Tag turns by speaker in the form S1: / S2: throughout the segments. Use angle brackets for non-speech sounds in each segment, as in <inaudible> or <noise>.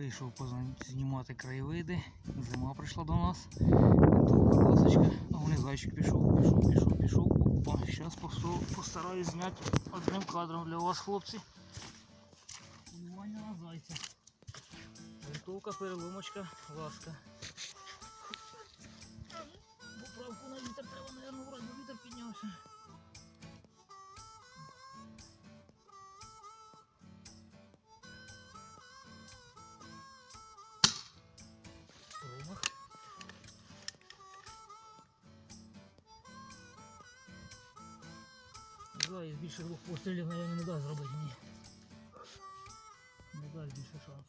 S1: Вийшов знімати краєвиди. Зима прийшла до нас. Довга ласочка. А вони зайчик пішов, пішов, пішов, пішов. Опа, зараз постараюсь зняти одним кадром для вас, хлопці. Полювання на зайця. Винтовка, переломочка, ласка. Поправку на вітер треба, наверное, вроді вітер піднявся. Більше двох пострілів, мабуть, не дасть зробити мені. Не дасть більше шансу.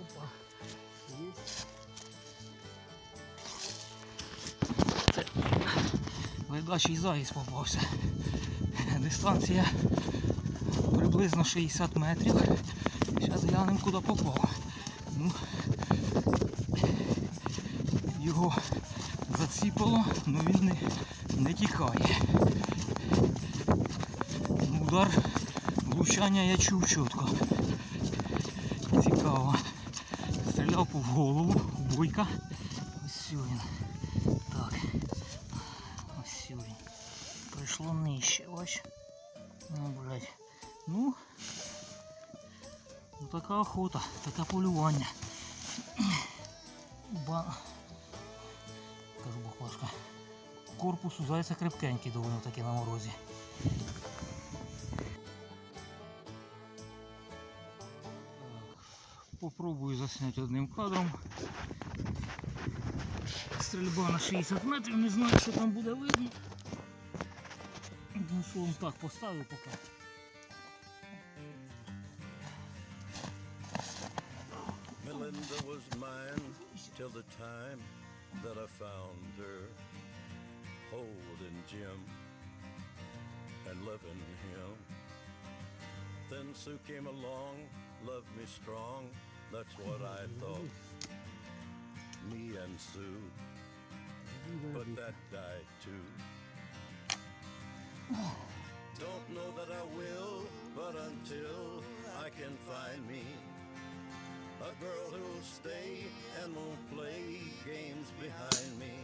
S1: Опа. Есть. Це ледачий заїзд попався. Дистанція приблизно 60 метрів. Глянемо куди попав. Ну, його заціпало, але він не, не тікає. Ну, Удар влучання я чув чітко. Цікаво. Стріляв в голову, бойка. Ось він. Так. Ось він. Прийшло нижче, ось. Ну, блядь. Ну така охота, таке полювання. Ба... Кажу баклажка. Корпус у зайця крепкенький доволі таки на морозі. Попробую засняти одним кадром. Стрільба на 60 метрів, не знаю, що там буде видно. Ну, словом так поставив поки.
S2: Melinda was mine till the time that I found her holding Jim and loving him. Then Sue came along, loved me strong, that's what I thought. Me and Sue, but that died too. Don't know that I will, but until I can find me a girl who'll stay and won't play games behind me.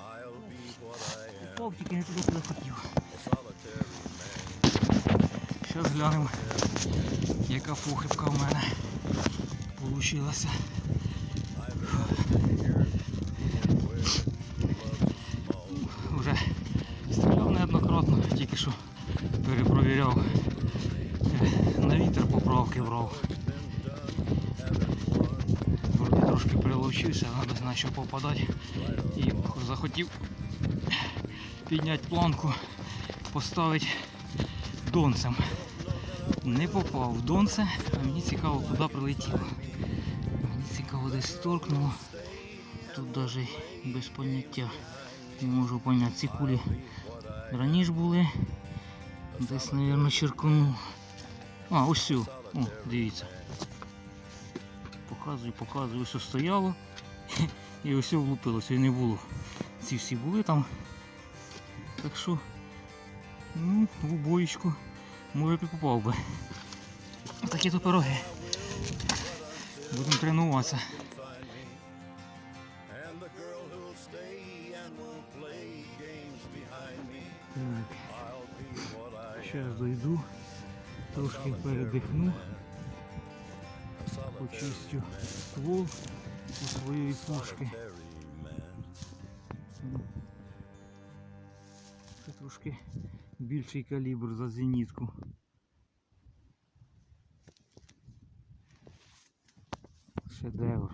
S2: I'll be what I am,
S1: тільки не туди, куди хотів.
S2: a solitary man.
S1: Зараз глянемо, яка похибка в мене получилася. Вже стріляв неоднократно, тільки що перепровіряв. Е, На вітер поправки брав. Трошки приловчився, треба знати, що попадати. І захотів підняти планку, поставити донцем. Не попав в донце, а мені цікаво, куди прилетіло. Мені цікаво десь торкнуло. Тут навіть без поняття не можу поняти. Ці кулі раніше були. Десь, мабуть, черканув. А, ось сю. О, дивіться. Показую, показую, ось стояло. <laughs> І ось влупилося, і не було. Ці всі були там. Так що, ну, в убоїчку, може попав би. Такі то пироги. Будемо тренуватися. Так. Зараз дойду, трошки передихну, почистю ствол у своєї пушки. Це трошки більший калібр за зенітку. Шедевр.